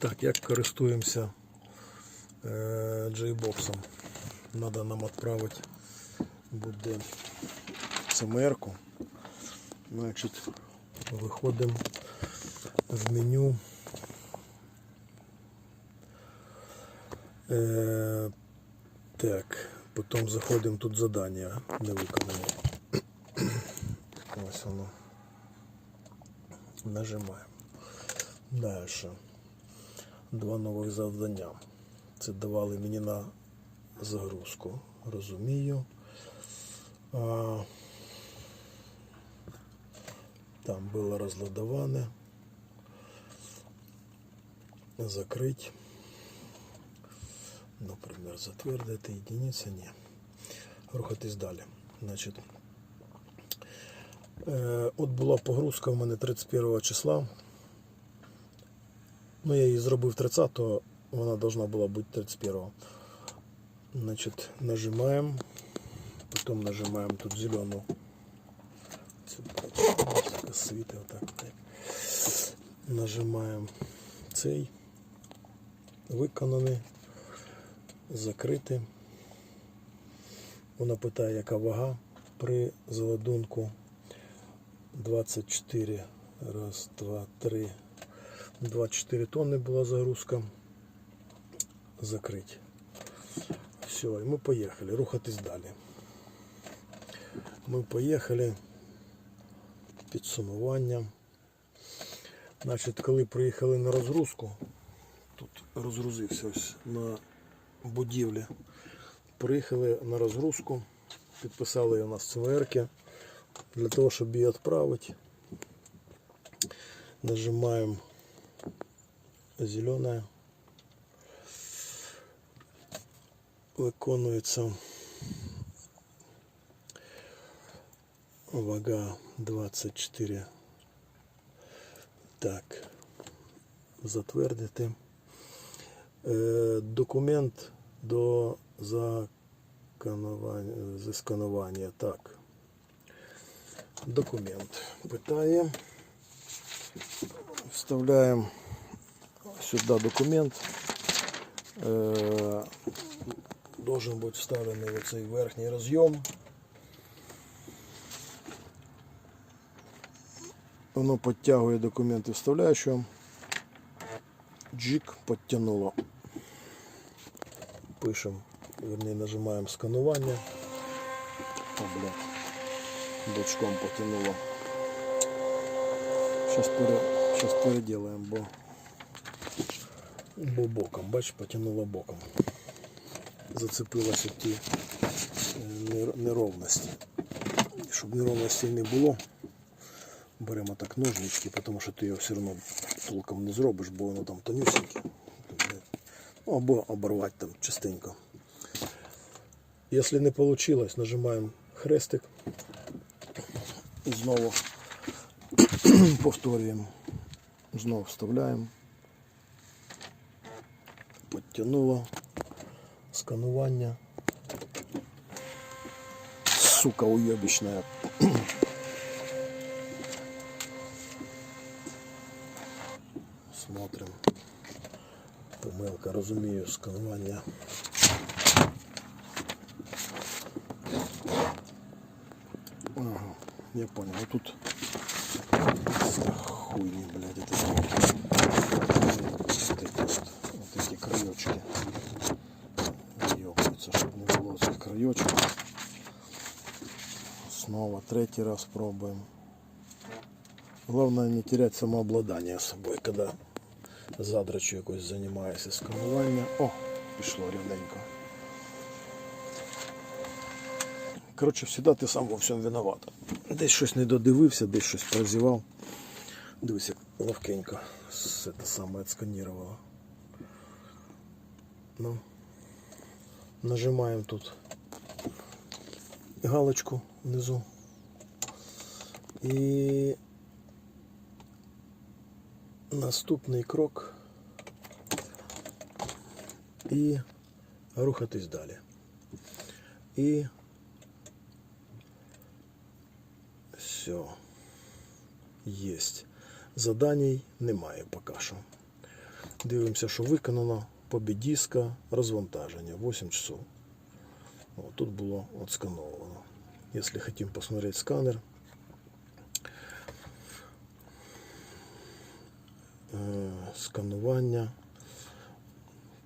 Так, як користуємося е, J-боксом? Надо нам відправити буде ЦМР-ку. Значить, виходимо в меню. Е, так, потім заходимо тут задання не виконано. Ось воно. Нажимаємо. Далі. Два нових завдання. Це давали мені на загрузку. Розумію. А, там було розладоване. Закрыть. Например, затвердити единиця, ні. Рухатись далі. Значить, е, от була погрузка в мене 31 числа. Ну, я її зробив 30-го, вона должна була бути 31-го. Значит, нажимаем, потом нажимаем тут зеленую. Світи отак. так. Нажимаем цей. Виконаний. Закрити. Вона питає, яка вага при заладунку 24. Раз, два, три. 24 тонни була загрузка. Закрить. Все, і ми поїхали. Рухатись далі. Ми поїхали. Підсумування. Значить, коли приїхали на розгрузку, тут розгрузився ось на будівлі. Приїхали на розгрузку, підписали у нас ЦВРки. Для того, щоб її відправити, нажимаємо зеленое. Виконується вага 24. Так, затвердити. Е, документ до заканування, засканування. Так. Документ. Питає. Вставляємо сюда документ. Э, Должен бути вставлений в цей верхній роз'єм. Воно підтягує документи вставляючого. Джик підтягнуло. Пишемо, вернее, нажимаємо сканування. О, блядь. Бочком потянуло. Сейчас. Сейчас переделаем, бо бо боком, бач, потянуло боком. Зацепилися ті е, неровності. Щоб неровностей не було, беремо так ножнички, тому що ти його все одно толком не зробиш, бо воно там тонюсеньке. Ну, Або оборвати там частенько. Якщо не вийшло, нажимаємо хрестик і знову повторюємо. Знову вставляємо. Підтягнуло. Сканування. Сука уебищная. Смотрим. Помилка, розумію, сканування. Ага, я понял. А тут хуйни, блядь, это вот эти краечки. Ёбнуться, чтобы не было этих краечков. Снова третий раз пробуем. Главное не терять самообладание собой, когда задрачу якось займаєшся сканування. О, пішло рівненько. Коротше, завжди ти сам во всьому виноват. Десь щось не додивився, десь щось прозівав. Дивись, як ловкенько все те саме відсканірувало. Ну, нажимаємо тут галочку внизу. І наступний крок і рухатись далі. І все. Єсть. Заданій немає поки що. Дивимося, що виконано побідіска розвантаження 8 часов. О, тут було отскановано. Если хотим посмотреть сканер, е, сканування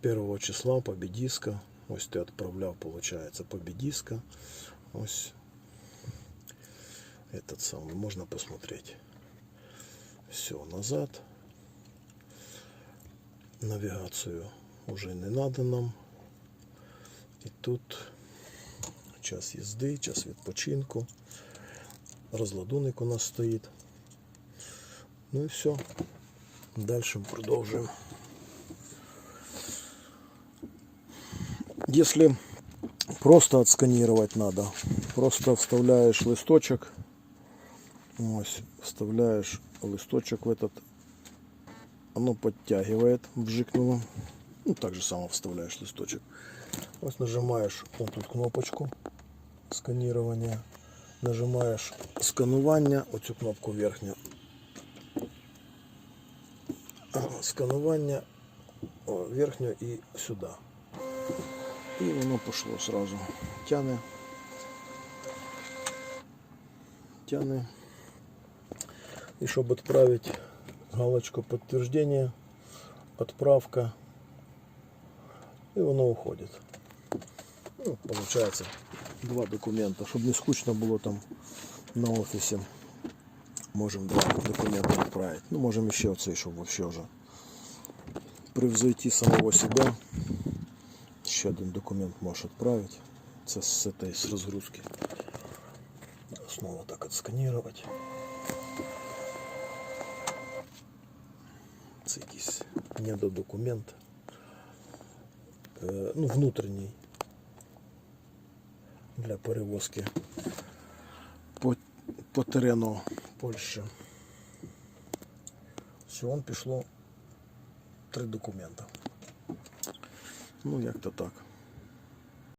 1 числа побідіска. Ось ти відправляв, получается, победиска. Ось этот самый можно посмотреть. Все, назад. Навігацію Уже не надо нам. І тут час їзди, час відпочинку. Розладунок у нас стоїть. Ну і все. Далі продовжуємо. Если просто отсканировать надо, просто вставляешь листочек, ось, вставляешь листочек в этот, оно подтягивает, вжикнуло. Ну, так же само вставляешь листочек. Ось нажимаешь вот тут кнопочку сканирования, нажимаешь сканування, оцю кнопку верхню. Ага, Сканування о, верхню і сюди. І воно пішло сразу. Тяне. Тяне. І щоб відправити галочку підтвердження, відправка. І воно уходить. Ну, получается два документа. Щоб не скучно було там на офісі. Можемо два документи відправити. Ну, можемо ще оцей, щоб вообще вже превзойти самого себя. Ще один документ можеш відправити. Це з этой з розгрузки. Снова так отсканировать. Це якийсь недодокумент. Е, ну, внутрішній. Для перевозки по, по терену Польщі. Всього пішло три документа. Ну, як то так.